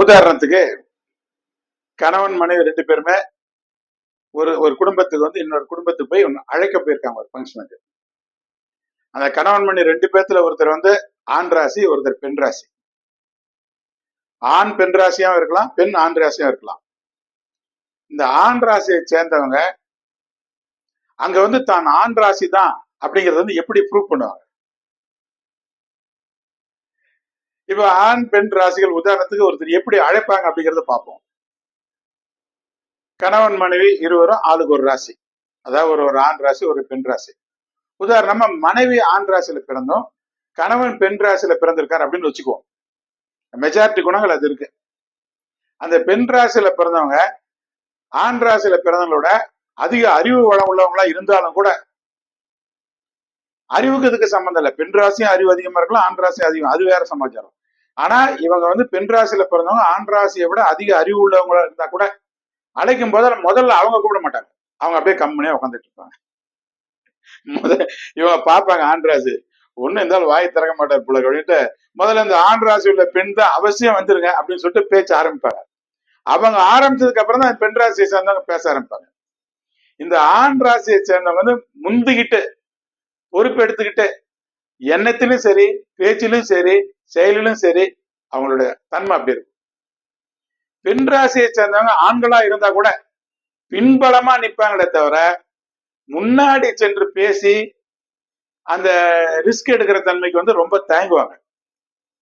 உதாரணத்துக்கு கணவன் மனைவி ரெண்டு பேருமே ஒரு ஒரு குடும்பத்துக்கு வந்து இன்னொரு குடும்பத்துக்கு போய் ஒன்று அழைக்க போயிருக்காங்க ஒரு ஃபங்க்ஷனுக்கு அந்த கணவன் மனைவி ரெண்டு பேர்த்துல ஒருத்தர் வந்து ஆண் ராசி ஒருத்தர் பெண் ராசி. ஆண் பெண் ராசியாவும் இருக்கலாம் பெண் ஆண் ராசியாகவும் இருக்கலாம். இந்த ஆண் ராசியை சேர்ந்தவங்க அங்க வந்து தான் ஆண் ராசி தான் அப்படிங்கறது வந்து எப்படி ப்ரூவ் பண்ணுவாங்க? இப்ப ஆண் பெண் ராசிகள் உதாரணத்துக்கு ஒருத்தர் எப்படி அழைப்பாங்க அப்படிங்கறத பார்ப்போம். கணவன் மனைவி இருவரும் ஆளுக்கு ஒரு ராசி. அதாவது ஒரு ஒரு ஆண் ராசி ஒரு பெண் ராசி. உதாரணமா மனைவி ஆண் ராசியில பிறந்தோம் கணவன் பெண் ராசியில பிறந்திருக்காரு அப்படின்னு வச்சுக்குவோம். மெஜாரிட்டி குணங்கள் அது இருக்கு. அந்த பெண் ராசியில பிறந்தவங்க ஆண் ராசியில பிறந்தவங்களோட அதிக அறிவு வளம் உள்ளவங்களா இருந்தாலும் கூட அறிவுக்கு இதுக்கு சம்மந்தம் இல்லை. பெண் ராசியும் அறிவு அதிகமா இருக்கலாம் ஆண் ராசியும் அதிகம். அது வேற சமாச்சாரம். ஆனா இவங்க வந்து பெண் ராசியில பிறந்தவங்க ஆண் ராசியை விட அதிக அறிவு உள்ளவங்களா இருந்தா கூட அழைக்கும் போது முதல்ல அவங்க கூப்பிட மாட்டாங்க. அவங்க அப்படியே கம்முனே உட்காந்துட்டு இருப்பாங்க. முதல் இவங்க பார்ப்பாங்க ஆண் ராசி. ஒண்ணு இருந்தாலும் வாய் திறக்க மாட்டார் பிள்ளை அப்படின்ட்டு முதல்ல இந்த ஆண் ராசி உள்ள பெண் தான் அவசியம் வந்துருங்க அப்படின்னு சொல்லிட்டு பேச்ச ஆரம்பிப்பாங்க. அவங்க ஆரம்பிச்சதுக்கு அப்புறம் தான் பெண் ராசியை சேர்ந்தவங்க பேச ஆரம்பிப்பாங்க. இந்த ஆண் ராசியை சேர்ந்தவங்க வந்து முந்துகிட்டு பொறுப்பு எடுத்துக்கிட்டு எண்ணத்திலும் சரி பேச்சிலும் சரி செயலிலும் சரி அவங்களுடைய தன்மை அப்படி இருக்கும். பெண் ராசியை சேர்ந்தவங்க ஆண்களா இருந்தா கூட பின்பலமா நிப்பாங்களே தவிர முன்னாடி சென்று பேசி அந்த ரிஸ்க் எடுக்கிற தன்மைக்கு வந்து ரொம்ப தயங்குவாங்க.